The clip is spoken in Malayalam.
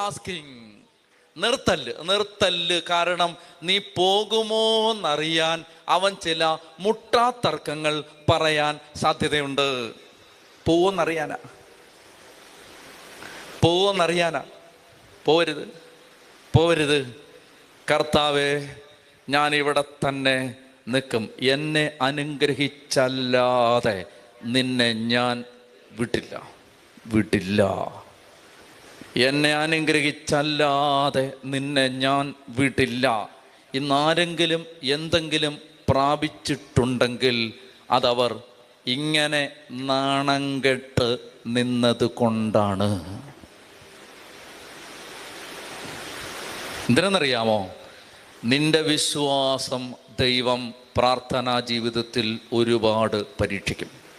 ആസ്കിങ് നിർത്തല്ല് നിർത്തല്ല് കാരണം നീ പോകുമോ എന്നറിയാൻ അവൻ ചില മുട്ടാത്തർക്കങ്ങൾ പറയാൻ സാധ്യതയുണ്ട്. പോവെന്നറിയാനാ? പോവെന്നറിയാനാ? പോരുത് പോരുത് കർത്താവെ ഞാൻ ഇവിടെ തന്നെ നിൽക്കും. എന്നെ അനുഗ്രഹിച്ചല്ലാതെ നിന്നെ ഞാൻ വിട്ടില്ല. വിട്ടില്ല. എന്നെ അനുഗ്രഹിച്ചല്ലാതെ നിന്നെ ഞാൻ വിടില്ല. ഇന്നാരെങ്കിലും എന്തെങ്കിലും പ്രാപിച്ചിട്ടുണ്ടെങ്കിൽ അതവർ ഇങ്ങനെ നാണം കെട്ട് നിന്നത് കൊണ്ടാണ്. എന്തിനെന്നറിയാമോ? നിന്റെ വിശ്വാസം ദൈവം പ്രാർത്ഥനാ ജീവിതത്തിൽ ഒരുപാട് പരീക്ഷിക്കും.